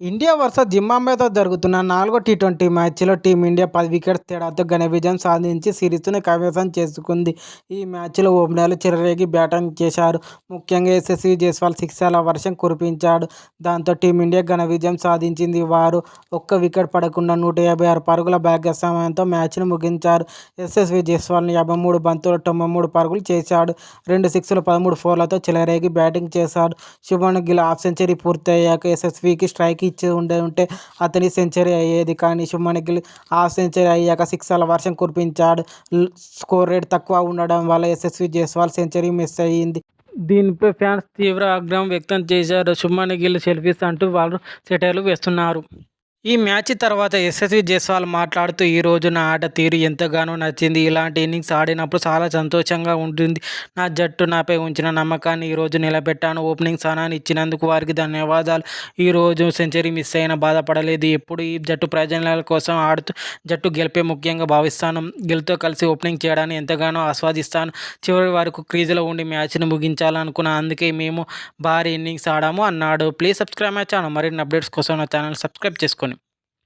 India versus జింబాబ్వేతో జరుగుతున్న నాలుగో టీ ట్వంటీ మ్యాచ్లో టీమిండియా పది వికెట్స్ తేడాతో ఘన విజయం సాధించి సిరీస్ను కైవసం చేసుకుంది. ఈ మ్యాచ్లో ఓపెనర్లు చెలరేగి బ్యాటింగ్ చేశారు. ముఖ్యంగా యశస్వి జైస్వాల్ సిక్సర్ల వర్షం కురిపించాడు. దాంతో టీమిండియా ఘన విజయం సాధించింది. వారు ఒక్క వికెట్ పడకుండా నూట యాభై ఆరు పరుగుల భాగస్వామ్యంతో మ్యాచ్ను ముగించారు. యశస్వి జైస్వాల్ని యాభై మూడు బంతులు తొంభై మూడు పరుగులు చేశాడు. రెండు సిక్స్లు పదమూడు ఫోర్లతో చెలరేగి బ్యాటింగ్ చేశాడు. శుభన్ గిల్ హాఫ్ సెంచరీ పూర్తయ్యాక యశస్వికి స్ట్రైక్ ఇచ్చి ఉండే ఉంటే అతని సెంచరీ అయ్యేది. కానీ శుభమన్ గిల్ హాఫ్ సెంచరీ అయ్యాక సిక్సర్ల వర్షం కురిపించాడు. స్కోర్ రేట్ తక్కువ ఉండడం వల్ల యశస్వి జైస్వాల్ సెంచరీ మిస్ అయ్యింది. దీనిపై ఫ్యాన్స్ తీవ్ర ఆగ్రహం వ్యక్తం చేశారు. శుభమన్ గిల్ సెల్ఫీస్ అంటూ వాళ్ళు సెటైర్లు వేస్తున్నారు. ఈ మ్యాచ్ తర్వాత యశస్వి జైస్వాల్ మాట్లాడుతూ ఈ రోజు నా ఆట తీరు ఎంతగానో నచ్చింది. ఇలాంటి ఇన్నింగ్స్ ఆడినప్పుడు చాలా సంతోషంగా ఉంటుంది. నా జట్టు నాపై ఉంచిన నమ్మకాన్ని ఈరోజు నిలబెట్టాను. ఓపెనింగ్ స్థానాన్ని ఇచ్చినందుకు వారికి ధన్యవాదాలు. ఈరోజు సెంచరీ మిస్ అయినా బాధపడలేదు. ఎప్పుడు ఈ జట్టు ప్రయోజనాల కోసం ఆడుతూ జట్టు గెలిపే ముఖ్యంగా భావిస్తాను. గెలితో కలిసి ఓపెనింగ్ చేయడాన్ని ఎంతగానో ఆస్వాదిస్తాను. చివరి వరకు క్రీజులో ఉండి మ్యాచ్ను ముగించాలనుకున్నా అందుకే మేము భారీ ఇన్నింగ్స్ ఆడాము అన్నాడు. Please subscribe my channel. మరిన్ని అప్డేట్స్ కోసం నా ఛానల్ సబ్స్క్రైబ్ చేసుకోండి.